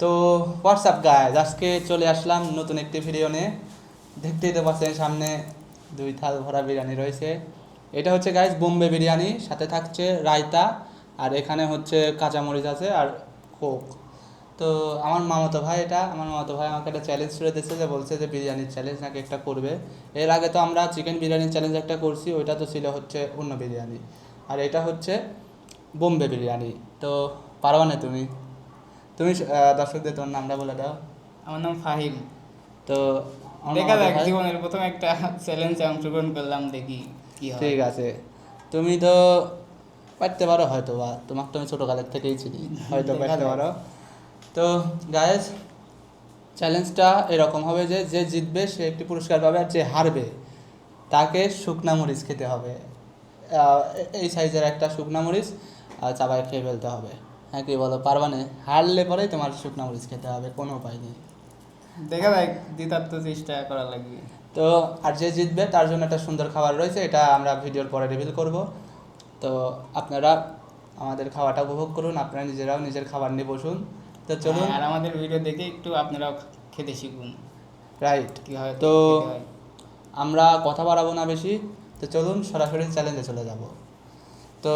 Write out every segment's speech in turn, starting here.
তো হোয়াটসঅ্যাপ গায়ে আজকে চলে আসলাম নতুন একটি ভিডিও নিয়ে। দেখতেই তো পাচ্ছেন সামনে দুই থাল ভরা বিরিয়ানি রয়েছে। এটা হচ্ছে গাইস বোম্বে বিরিয়ানি, সাথে থাকছে রায়তা, আর এখানে হচ্ছে কাঁচামরিচ আছে আর কোক। তো আমার মামাতো ভাই এটা, আমার মামাতো ভাই আমাকে একটা চ্যালেঞ্জ করে দিচ্ছে যে বলছে যে বিরিয়ানির চ্যালেঞ্জ নাকি একটা করবে। এর আগে তো আমরা চিকেন বিরিয়ানির চ্যালেঞ্জ একটা করছি, ওইটা তো ছিল হচ্ছে অন্য বিরিয়ানি। আর এটা হচ্ছে বোম্বে বিরিয়ানি। তো পারবা না তুমি? তুমি দর্শকদের তোমার নামটা বলে দাও। আমার নাম ফাহিম। তো দেখা যাক জীবনের প্রথম একটা চ্যালেঞ্জে অংশগ্রহণ করলাম দেখি কি হয়। ঠিক আছে। তুমি তো পারতে পারো হয়তো বা তোমাকে তো আমি ছোটোকালের থেকেই চিনি হয়তো পারতে পারো। তো গায়েস চ্যালেঞ্জটা এরকম হবে যে যে জিতবে সে একটি পুরস্কার পাবে আর যে হারবে তাকে শুকনা মরিচ খেতে হবে। এই সাইজের একটা শুকনা মরিচ আর চাবায় খেয়ে ফেলতে হবে। হ্যাঁ কি বলো? পারবা পারবানে হারলে পরেই তোমার শুকনা মরিচ খেতে হবে কোনো উপায় নেই। দেখা যাক দিতার তো চেষ্টা করা লাগবে। তো আর যে জিতবে তার জন্য একটা সুন্দর খাবার রয়েছে এটা আমরা ভিডিওর পরে রিভিল করব। তো আপনারা আমাদের খাওয়াটা উপভোগ করুন আপনারা নিজেরাও নিজের খাবার নিয়ে বসুন। তো চলুন। আর আমাদের ভিডিও দেখে একটু আপনারাও খেতে শিখুন। রাইট কি হয় তো আমরা কথা বাড়াবো না বেশি। তো চলুন সরাসরি চ্যালেঞ্জে চলে যাব। তো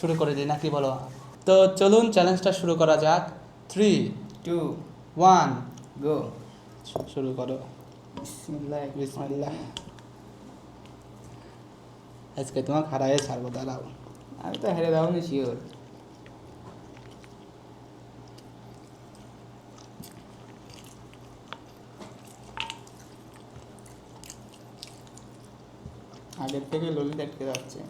শুরু করে দিই না কি বলো? তো চলুন চ্যালেঞ্জটা শুরু করা যাক। থ্রি টু ওয়ান গো শুরু করো। বিসমিল্লাহ আজকে তোমাকে হারাই ছাড়বো দাঁড়াও। আমি তো হেরে যাব না শিওর আগের থেকে ললিত আটকে যাচ্ছে।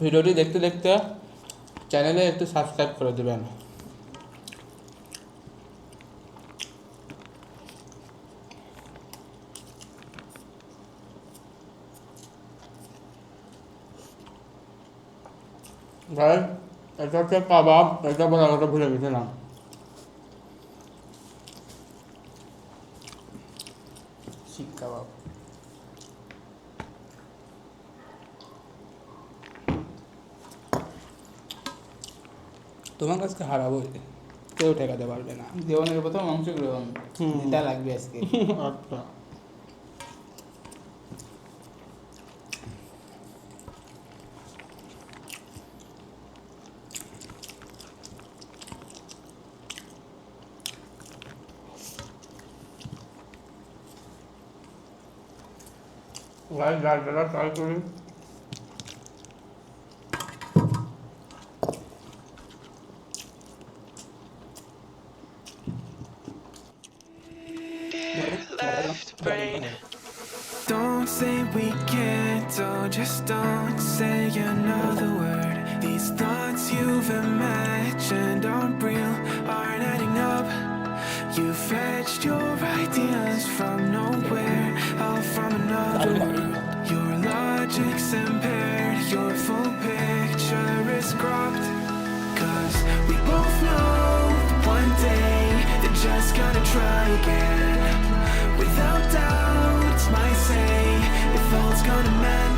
ভিডিওটি দেখতে দেখতে চ্যানেলে একটু সাবস্ক্রাইব করে দেবেন। এটা হচ্ছে কাবাব, এটা বলার কথা ভুলে গেছিলাম। শিক্ষা বাবু তোমার কাছে হারাবো কেউ ঠেকাতে পারবে না। জীবনের প্রথম অংশগ্রহণ। হুম। দিতে লাগবে আজকে। আচ্ছা। ভাই ডালটা ট্রাই করি। Aren't real, aren't adding up. You fetched your ideas from nowhere, all from another world. Your logic's impaired, your full picture is cropped. Cause we both know one day they're just gonna try again. Without doubt, might say if all's gonna mend.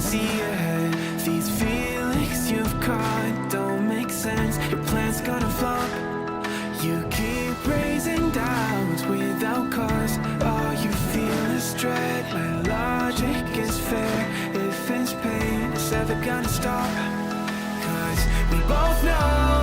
See ahead. These feelings you've caught don't make sense. Your plan's gonna flop. You keep raising doubts without cause. All you feel is dread. When logic is fair, if it's pain, it's ever gonna stop. Cause we both know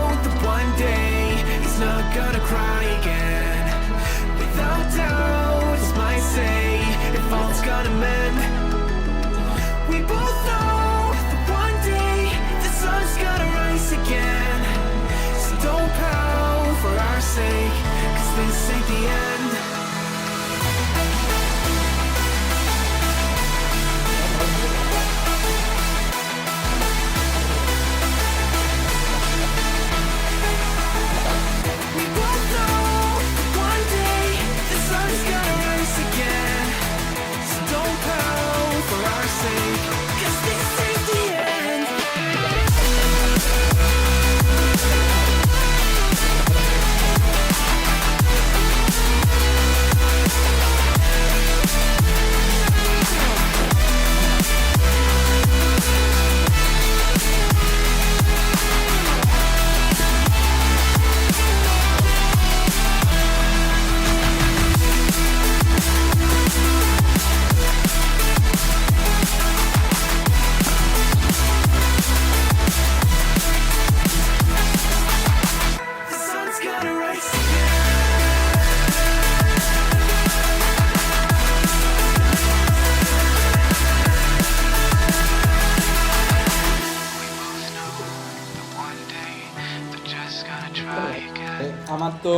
আমার তো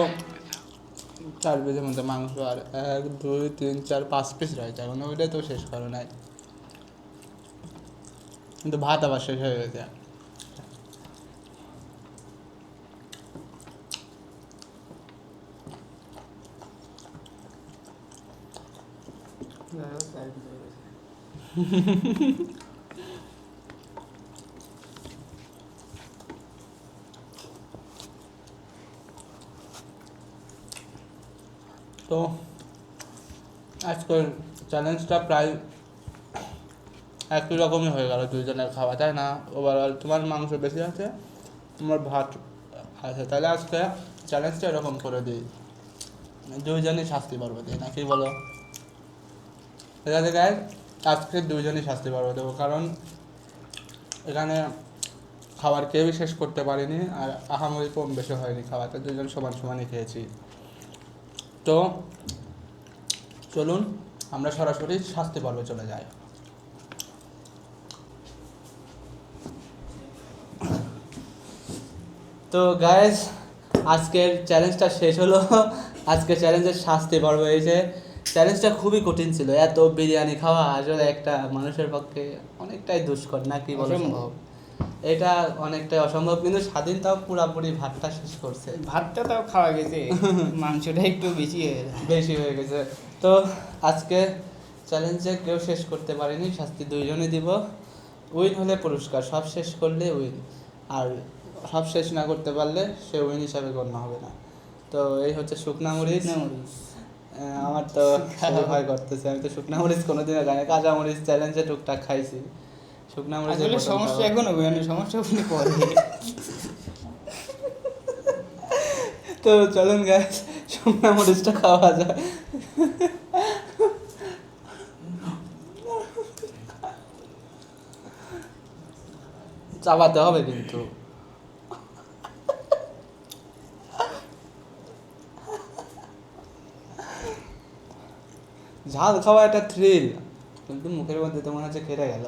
চার পিসের মধ্যে মাংস আর এক দুই তিন চার পাঁচ পিস রয়েছে। এখন ওইটাই তো শেষ করো নাই। কিন্তু ভাত আবার শেষ হয়ে গেছে। তো আজকের চ্যালেঞ্জটা প্রায় একই রকমই হয়ে গেল দুইজনের খাওয়া, তাই না? ওভারঅল তোমার মাংস বেশি আছে, তোমার ভাত আছে, তাহলে আজকে চ্যালেঞ্জটা এরকম করে দিই। দুইজনই শাস্তি পারব দিই নাকি বলো? ঠিক আছে আজকে দুইজনই শাস্তি পারব, দেবো, কারণ এখানে খাবার কেউই শেষ করতে পারিনি, আর আহামরি কম বেশি হয়নি খাবারটা দুজন সমান সমানই খেয়েছি। তো চলুন আমরা সরাসরি শাস্তি পর্বে চলে যাই। তো গায়েস আজকের চ্যালেঞ্জটা শেষ হলো। আজকের চ্যালেঞ্জের শাস্তি পর্ব হয়েছে। চ্যালেঞ্জটা খুবই কঠিন ছিল। এত বিরিয়ানি খাওয়া আসলে একটা মানুষের পক্ষে অনেকটাই দুষ্কর নাকি বলো অসম্ভব। এটা অনেকটাই অসম্ভব কিন্তু স্বাধীন তাও পুরাপুরি ভাতটা শেষ করছে। ভাতটা তাও খাওয়া গেছে মাংসটা একটু বেশি হয়ে। বেশি হয়ে গেছে। তো আজকে চ্যালেঞ্জে কেউ শেষ করতে পারেনি শাস্তি দুইজনই দিব। উইন হলে পুরস্কার সব শেষ করলে উইন আর সব শেষ না করতে পারলে সে উইন হিসাবে গণ্য হবে না। তো এই হচ্ছে শুকনা মরিচ। আমার তো ভয় করতেছে। আমি তো শুকনা মরিচ কোনোদিনও খাই না। কাঁচা মরিচ চ্যালেঞ্জে টুকটাক খাইছি। শুকনা মরিচ আসলে সমস্যা এখন হবে না সমস্যা হলে পরে। তো চলুন গ্যাস শুকনা মরিচটা খাওয়া যায়। চাবাতে হবে কিন্তু। ঝাল খাওয়া একটা থ্রিল কিন্তু মুখের মধ্যে তো মনে হচ্ছে খেটে গেল।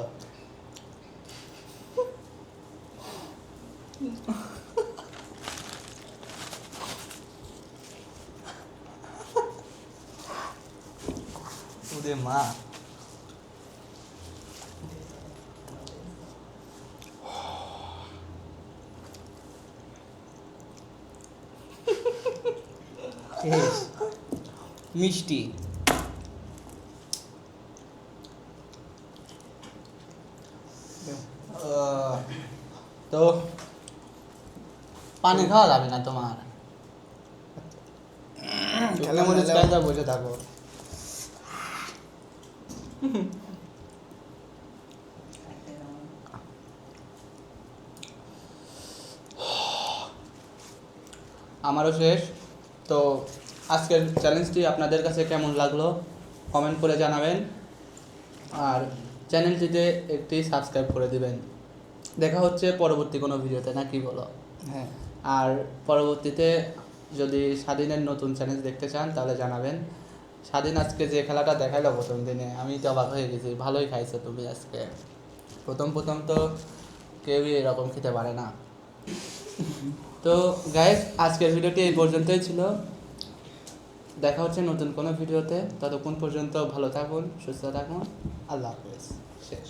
ওরে মা। মিষ্টি। তো পানি খাওয়া যাবে না তোমার? খাই বসে থাকো। আমারও শেষ। তো আজকের চ্যালেঞ্জটি আপনাদের কাছে কেমন লাগল? কমেন্ট করে জানাবেন। আর চ্যানেলটিতে একটি সাবস্ক্রাইব করে দিবেন। দেখা হচ্ছে পরবর্তী কোনো ভিডিওতে না কি বলো? হ্যাঁ। আর পরবর্তীতে যদি স্বাধীনের নতুন চ্যালেঞ্জ দেখতে চান তাহলে জানাবেন। স্বাধীন আজকে যে খেলাটা দেখাইলো প্রথম দিনে, আমি তো অবাক হয়ে গেছি, ভালোই খাইছো তুমি আজকে। প্রথম প্রথম তো কেউই এরকম খেতে পারে না। তো গাইজ আজকের ভিডিওটি এই পর্যন্তই ছিল। দেখা হচ্ছে নতুন কোনো ভিডিওতে, ততক্ষণ পর্যন্ত ভালো থাকুন, সুস্থ থাকুন, আল্লাহ হাফেজ। শেষ।